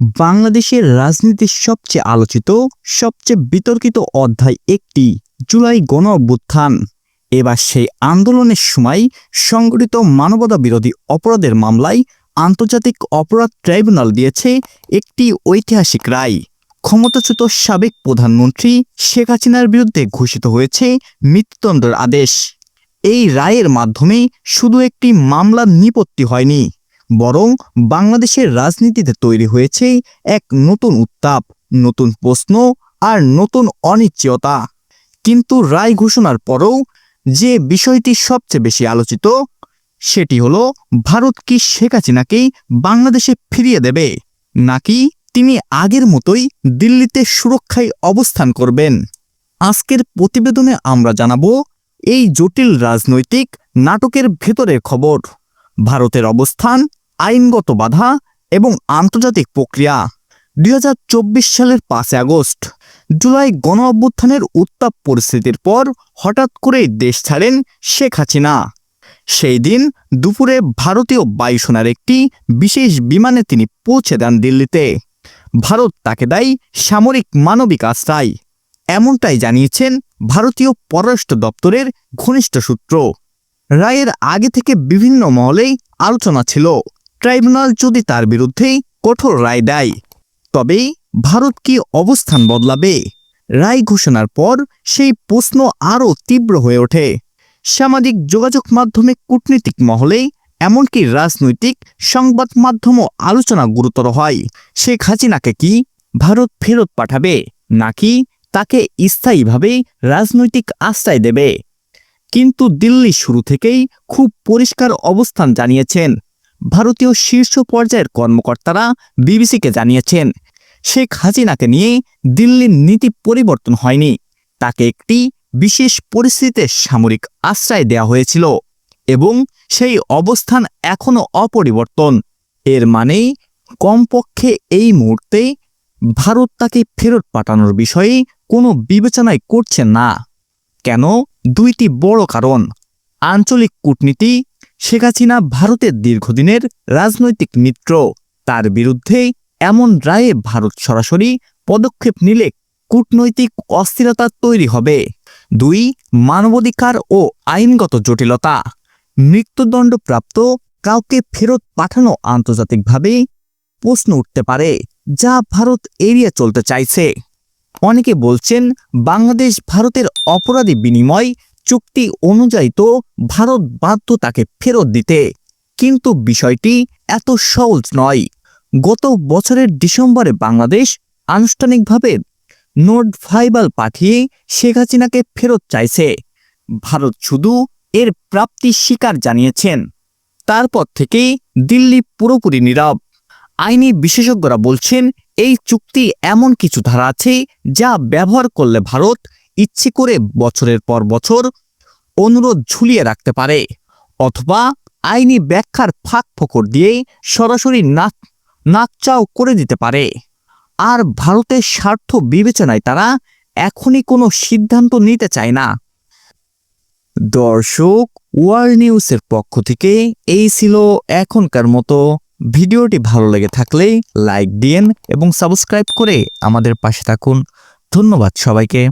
বাংলাদেশের রাজনীতির সবচেয়ে আলোচিত, সবচেয়ে বিতর্কিত অধ্যায় একটি, জুলাই গণ অভ্যুত্থান। এবার সেই আন্দোলনের সময় সংগঠিত মানবতা বিরোধী অপরাধের মামলায় আন্তর্জাতিক অপরাধ ট্রাইব্যুনাল দিয়েছে একটি ঐতিহাসিক রায়। ক্ষমতাচ্যুত সাবেক প্রধানমন্ত্রী শেখ হাসিনার বিরুদ্ধে ঘোষিত হয়েছে মৃত্যুদণ্ডের আদেশ। এই রায়ের মাধ্যমে শুধু একটি মামলার নিপত্তি হয়নি। বরং বাংলাদেশের রাজনীতিতে তৈরি হয়েছে এক নতুন উত্তাপ, নতুন প্রশ্ন আর নতুন অনিশ্চয়তা। কিন্তু রায় ঘোষণার পরও যে বিষয়টি সবচেয়ে বেশি আলোচিত, সেটি হলো, ভারত কি শেখ হাসিনাকেই বাংলাদেশে ফিরিয়ে দেবে, নাকি তিনি আগের মতোই দিল্লিতে সুরক্ষায় অবস্থান করবেন? আজকের প্রতিবেদনে আমরা জানাব, এই জটিল রাজনৈতিক নাটকের ভেতরের খবর। ভারতের অবস্থান আইনগত বাধা এবং আন্তর্জাতিক প্রক্রিয়া। দুই হাজার চব্বিশ সালের পাঁচ আগস্ট, জুলাই গণ অভ্যুত্থানের উত্তাপ পরিস্থিতির পর হঠাৎ করেই দেশ ছাড়েন শেখ হাসিনা। সেই দিন দুপুরে ভারতীয় বায়ুসেনার একটি বিশেষ বিমানে তিনি পৌঁছে দেন দিল্লিতে। ভারত তাকে দেয় সামরিক মানবিক আশ্রয়। এমনটাই জানিয়েছেন ভারতীয় পররাষ্ট্র দপ্তরের ঘনিষ্ঠ সূত্র। রায়ের আগে থেকে বিভিন্ন মহলেই আলোচনা ছিল। ট্রাইব্যুনাল যদি তার বিরুদ্ধেই কঠোর রায় দেয়, তবেই ভারত কি অবস্থান বদলাবে? রায় ঘোষণার পর সেই প্রশ্ন আরও তীব্র হয়ে ওঠে। সামাজিক যোগাযোগ মাধ্যমে কূটনীতিক মহলে এমনকি রাজনৈতিক সংবাদ মাধ্যমও আলোচনা গুরুতর হয়। শেখ হাসিনাকে কি ভারত ফেরত পাঠাবে, নাকি তাকে স্থায়ীভাবে রাজনৈতিক আশ্রয় দেবে? কিন্তু দিল্লি শুরু থেকেই খুব পরিষ্কার অবস্থান জানিয়েছেন ভারতীয় শীর্ষ পর্যায়ের কর্মকর্তারা বিবিসিকে জানিয়েছেন, শেখ হাসিনাকে নিয়ে দিল্লির নীতি পরিবর্তন হয়নি। তাকে একটি বিশেষ পরিস্থিতিতে সামরিক আশ্রয় দেওয়া হয়েছিল এবং সেই অবস্থান এখনও অপরিবর্তন। এর মানে কমপক্ষে এই মুহূর্তে ভারত তাকে ফেরত পাঠানোর বিষয়ে কোনো বিবেচনাই করছে না। কেন? দুইটি বড় কারণ। আঞ্চলিক কূটনীতি শেখ হাসিনা ভারতের দীর্ঘদিনের রাজনৈতিক মিত্র। তার বিরুদ্ধে এমন রায়ে ভারত সরাসরি পদক্ষেপ নিলে কূটনৈতিক অস্থিরতা তৈরি হবে। দুই, মানবাধিকার ও আইনগত জটিলতা। মৃত্যুদণ্ডপ্রাপ্ত কাউকে ফেরত পাঠানো আন্তর্জাতিকভাবে প্রশ্ন উঠতে পারে, যা ভারত এড়িয়ে চলতে চাইছে। অনেকে বলছেন, বাংলাদেশ ভারতের অপরাধী বিনিময় চুক্তি অনুযায়ী তো ভারত বাধ্য তাকে ফেরত দিতে। কিন্তু বিষয়টি এত সহজ নয়। গত বছরের ডিসেম্বরে বাংলাদেশ আনুষ্ঠানিকভাবে নোট ফাইবাল পাঠিয়ে শেখ হাসিনাকে ফেরত চাইছে। ভারত শুধু এর প্রাপ্তি স্বীকার জানিয়েছেন। তারপর থেকেই দিল্লি পুরোপুরি নীরব। আইনি বিশেষজ্ঞরা বলছেন, এই চুক্তি এমন কিছু ধারা আছে যা ব্যবহার করলে ভারত ইচ্ছে করে বছরের পর বছর অনুরোধ ঝুলিয়ে রাখতে পারে, অথবা আইনি ব্যাখ্যার ফাঁক ফোকর দিয়ে সরাসরি নাক, নাকচাও করে দিতে পারে। আর ভারতের স্বার্থ বিবেচনায় তারা এখনই কোনো সিদ্ধান্ত নিতে চায় না। দর্শক, ওয়ার্ল্ড নিউজের পক্ষ থেকে এই ছিল এখনকার মতো। ভিডিওটি ভালো লেগে থাকলে লাইক দিন এবং সাবস্ক্রাইব করে আমাদের পাশে থাকুন। ধন্যবাদ সবাইকে।